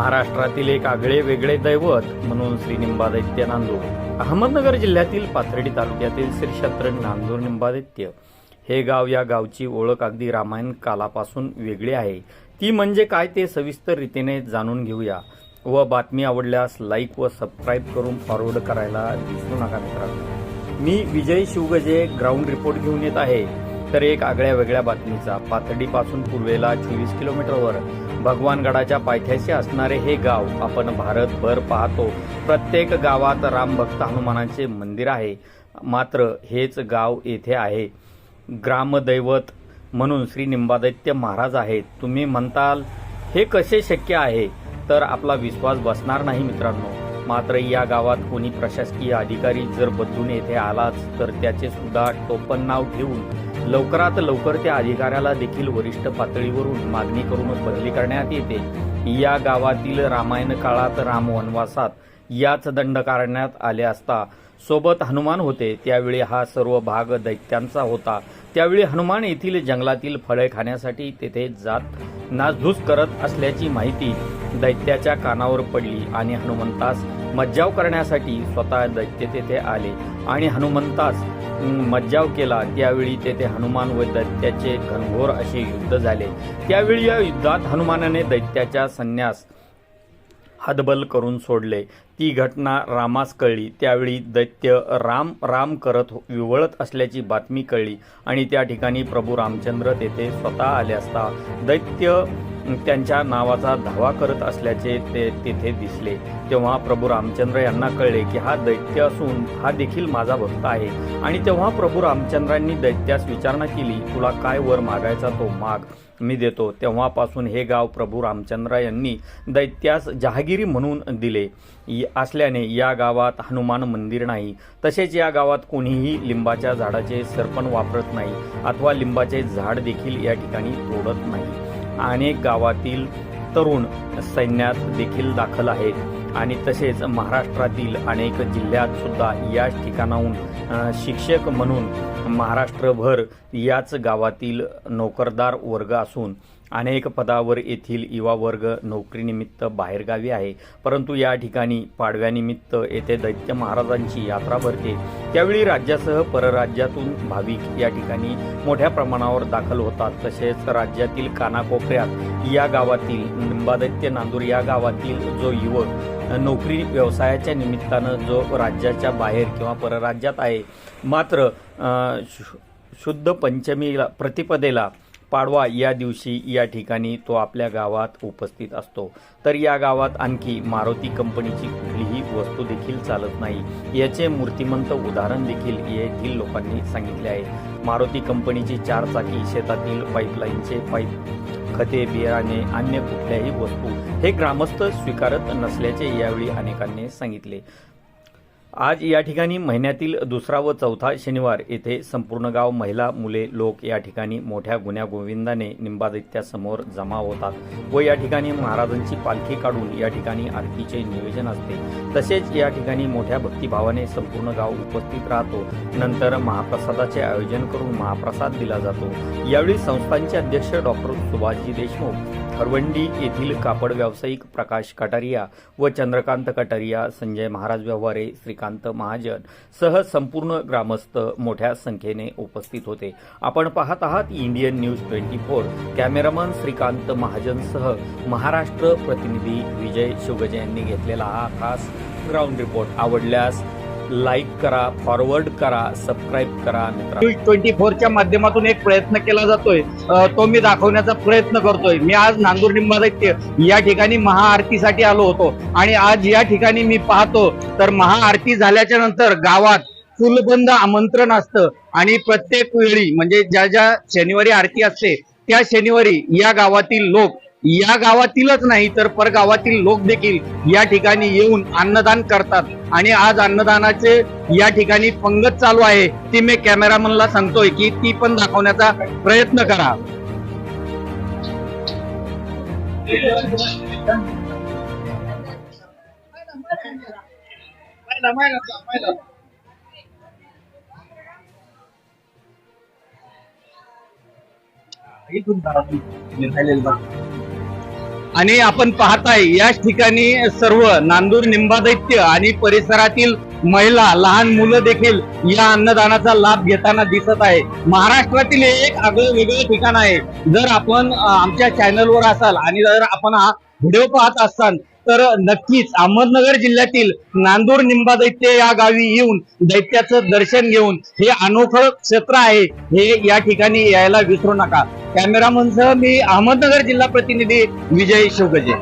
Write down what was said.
महाराष्ट्रातील एक आगळे वेगळे दैवत म्हणून श्री निंबादित्य नांदूर अहमदनगर जिल्ह्यातील पाथर्डी तालुक्यातील श्री क्षेत्र नांदूर निंबादित्य हे गाव या गावची ओळख अगदी रामायण कालापासून वेगळी आहे. ती म्हणजे काय ते सविस्तर रीतीने जाणून घेऊया. व बातमी आवडल्यास लाईक व सबस्क्राईब करून फॉरवर्ड करायला विसरू नका मित्रांनो. मी विजय शिवगजे ग्राउंड रिपोर्ट घेऊन येत आहे. तर एक आगळ्या वेगळ्या बातमीचा. पातडीपासून पूर्वेला चोवीस किलोमीटरवर भगवानगडाच्या पायथ्याशी असणारे हे गाव आपण भारतभर पाहतो. प्रत्येक गावात रामभक्त हनुमानाचे मंदिर आहे. मात्र हेच गाव येथे आहे. ग्रामदैवत म्हणून श्री निंबादैत्य महाराज आहेत. तुम्ही म्हणताल हे कसे शक्य आहे? तर आपला विश्वास बसणार नाही मित्रांनो. मात्र या गावात कोणी प्रशासकीय अधिकारी जर बदलून येथे आलाच तर त्याचे सुद्धा टोपण नाव ठेवून लवकरात लवकर त्या अधिकाऱ्याला देखील वरिष्ठ पातळीवरून मागणी करूनच बदली करण्यात येते. या गावातील रामायण काळात राम वनवासात याच दंड काढण्यात आले असता सोबत हनुमान होते. त्यावेळी हा सर्व भाग दैत्यांचा होता. त्यावेळी हनुमान येथील जंगलातील फळे खाण्यासाठी तेथे जात नासधूस करत असल्याची माहिती दैत्याच्या कानावर पडली आणि हनुमंतास मज्जाव करण्यासाठी स्वतः दैत्य तेथे आले आणि हनुमंतास मज्जाव केला. त्यावेळी तेथे हनुमान व दैत्याचे घनघोर असे युद्ध झाले. त्यावेळी या युद्धात हनुमानाने दैत्याच्या संन्यास हदबल करून सोडले. ती घटना रामास कळली. त्यावेळी दैत्य राम राम करत विवळत असल्याची बातमी कळली आणि त्या ठिकाणी प्रभू रामचंद्र तेथे स्वतः आले असता दैत्य त्यांच्या नावाचा धावा करत असल्याचे ते तेथे दिसले. तेव्हा प्रभू रामचंद्र यांना कळले की हा दैत्य असून हा देखील माझा भक्त आहे. आणि तेव्हा प्रभू रामचंद्रांनी दैत्यास विचारणा केली तुला काय वर मागायचा तो माग? मी देतो. तेव्हापासून हे गाव प्रभू रामचंद्र यांनी दैत्यास जहागिरी म्हणून दिले. असल्याने या गावात हनुमान मंदिर नाही. तसेच या गावात कोणीही लिंबाच्या झाडाचे सरपण वापरत नाही अथवा लिंबाचे झाड देखील या ठिकाणी तोडत नाही. अनेक गावातील तरुण सैन्यात देखील दाखल आहेत. आणि तसेच महाराष्ट्रातील अनेक जिल्ह्यात सुद्धा याच ठिकाणाहून शिक्षक म्हणून महाराष्ट्रभर याच गावातील नोकरदार वर्ग असून अनेक पदावर येथील युवा वर्ग नोकरीनिमित्त बाहेरगावी आहे. परंतु या ठिकाणी पाडव्यानिमित्त येथे दैत्य महाराजांची यात्रा भरते. त्यावेळी राज्यासह परराज्यातून भाविक या ठिकाणी मोठ्या प्रमाणावर दाखल होतात. तसेच राज्यातील कानाकोपऱ्यात या गावातील निंबादैत्य नांदूर या गावातील जो युवक नोकरी व्यवसायाच्या निमित्तानं जो राज्याच्या बाहेर किंवा परराज्यात आहे मात्र शु- शुद्ध पंचमीला प्रतिपदेला पाडवा या दिवशी या ठिकाणी तो आपल्या गावात उपस्थित असतो. तर या गावात आणखी मारुती कंपनीची कुठलीही वस्तू देखील चालत नाही. याचे मूर्तिमंत उदाहरण देखील येथील लोकांनी सांगितले आहे. मारुती कंपनीची चार चाकी शेतातील पाईपलाईनचे पाईप खते बियाणे अन्य कुठल्याही वस्तू हे ग्रामस्थ स्वीकारत नसल्याचे यावेळी अनेकांनी सांगितले. आज या ठिकाणी महिन्यातील दुसरा व चौथा शनिवार येथे संपूर्ण गाव महिला मुले लोक या ठिकाणी मोठ्या गुन्ह्या गोविंदाने निंबादैत्यासमोर जमा होतात व या ठिकाणी महाराजांची पालखी काढून या ठिकाणी आरतीचे नियोजन असते. तसेच या ठिकाणी मोठ्या भक्तिभावाने संपूर्ण गाव उपस्थित राहतो. नंतर महाप्रसादाचे आयोजन करून महाप्रसाद दिला जातो. यावेळी संस्थांचे अध्यक्ष डॉक्टर सुभाषजी देशमुख हरवंडी येथील कापड व्यावसायिक प्रकाश कटारिया व चंद्रकांत कटारिया संजय महाराज व्यवहारे श्रीकांत महाजन सह संपूर्ण ग्रामस्थ मोठ्या संख्येने उपस्थित होते. आपण पाहत आहात Indian news twenty four. Cameraman Shrikant महाजनसह Maharashtra प्रतिनिधी विजय शुगजे यांनी घेतलेला हा खास ग्राउंड रिपोर्ट. आवडल्यास लाईक करा फॉरवर्ड करा सबस्क्राईब करा न्यूज ट्वेंटी फोरच्या माध्यमातून एक प्रयत्न केला जातोय. तो मी दाखवण्याचा प्रयत्न करतोय. मी आज नांदूर निंबादैत्य या ठिकाणी महाआरतीसाठी आलो होतो. आणि आज या ठिकाणी मी पाहतो तर महाआरती झाल्याच्यानंतर गावात फुलबंद आमंत्रण असतं. आणि प्रत्येक वेळी म्हणजे ज्या ज्या शनिवारी आरती असते त्या शनिवारी या गावातील लोक या गावातीलच नाही तर परगावातील लोक देखील या ठिकाणी येऊन अन्नदान करतात. आणि आज अन्नदानाचे या ठिकाणी पंगत चालू आहे. ती मी कॅमेरामनला सांगतोय की ती पण दाखवण्याचा प्रयत्न करा. इथून आणि आपण पाहताय याच ठिकाणी सर्व नांदूर निंबादैत्य आणि परिसरातील महिला लहान मुलं देखील या अन्नदानाचा लाभ घेताना दिसत आहे. महाराष्ट्रातील हे एक आगळं वेगळं ठिकाण आहे. जर आपण आमच्या चॅनलवर असाल आणि जर आपण हा व्हिडिओ पाहत असाल तर नक्कीच अहमदनगर जिल्ह्यातील नांदूर निंबा दैत्य या गावी येऊन दैत्याचं दर्शन घेऊन हे अनोखं क्षेत्र आहे हे या ठिकाणी यायला विसरू नका. कॅमेरामनसह मी अहमदनगर जिल्हा प्रतिनिधी विजय शिवगजे.